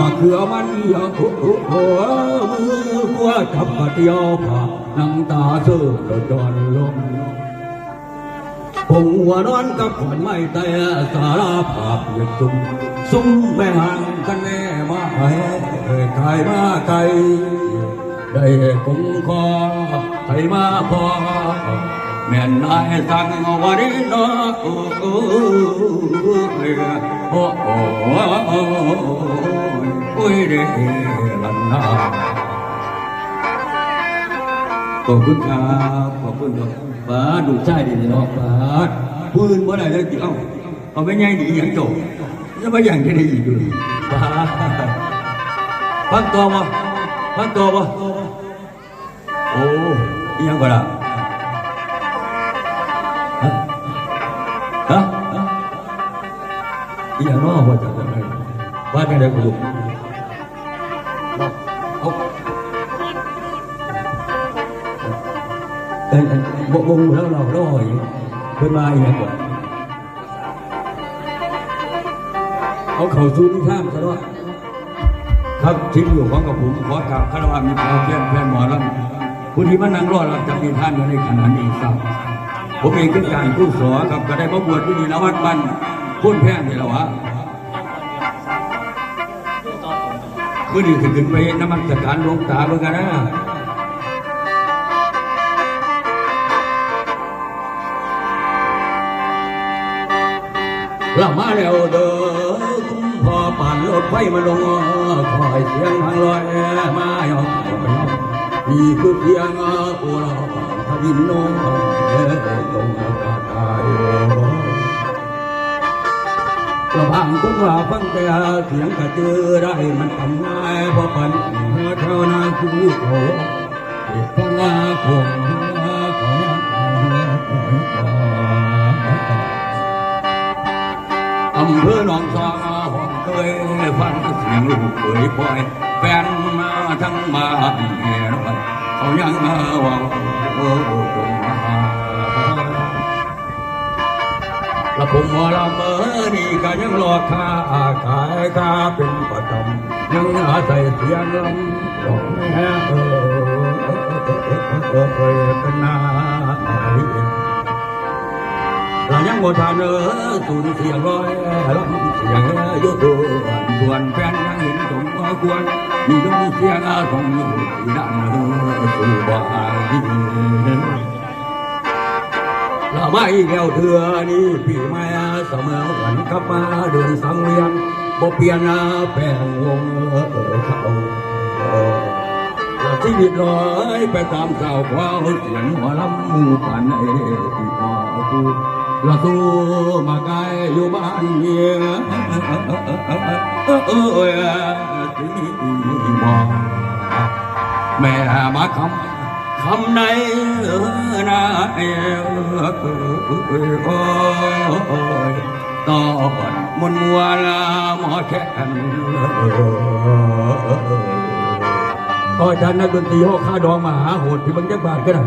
มาเขือมันอยากหัวมือหัวจับกระเตียวผ่าน้ำตาเสื่อจอนลงผมหัวนอนกับคนไม่แต่สารภาพยากจุ่มซุ้มแม่ห่างกันแน่มาให้กายมาไกลได้คุ้มคองให้มาพอแม่นายสั่งเอาไว้เนาะโอ้โอ้โอ้โอ้โอ้ยเด้ลันนี้นะ ป้าปืนเมื่อไหร่จะติเอาเอาไม่ง่ายดีอย่างโจจะมาอย่างที่ได้อีกอยู่ป้าพั อีหยังน้อว่าจะได้ว่าจะได้กูเอาเอ้ยเอ้ยบ่บ่รู้แล้วเราเราหอยเพิ่นมาอีหยังก่อนเอาเข้าสู่นิทานซะเนาะครับที่อยู่ของกับผมขอกราบคารวะมีพระเพื่อนเพื่อนหมอลำผู้ที่มานั่งรอรับจากนิทานมาในขณะนี้ครับ ผมเองเป็การผู้สอครับก็ได้มาบวชที่นี่นวัดบ้าน พ้นแพงนี่หละวะเมื่อนี้ถึงขึ้นไปนมัสการลงตาเบิ่งกันนะเรามาแล้วเด้อคุ้มพอป่านรถไฟมาลงคอยเสียงทางลอยมายอมนี่คือเพียงโอลาทวินโนเอตรงตายางคนว่าฟังแต่เสียงกระเจือได้มันทำง่ายเพราะปันเท่านั้นคือโหฟังอาคงขออำเภอหนองสาห้องเคยฟังเสียงลูกเคยปล่อยแฟนมาทั้งบ้าแห่เขายังว่าโอ้ ตรงมาและผมว่าละเมอนี่ก็ยังรอค่าขายค่าเป็นประจำยังอาศัยเสียงลำของแม่เออเคยเป็นนาเรายังบ่ทานเออสูญเสียร้อยลำเสียงยุทวนส่วนแฟนยังเห็นสมควรมีดงเสียงของอยู่ดังสู่บ่าย ละไม่แล้วเถื่อนี่ปีใหม่เสมอวันกลับมาเดินสังเวียนบ่เปลี่ยนแปลงวงเขาชีวิตลอยไปตามสาวควาเสียงหัวลำมูปันไอ้ที่พอกูละสู้มาไกลอยู่บ้านเมียเอ้ยที่บอกแม่มาคำ คำในนาเอวโอ้ยตอนมนมัวลาหมอแค่นก็อาจารย์นักดนตรีห้อข้าดองมหาโหดที่บางจักบาทก็ได้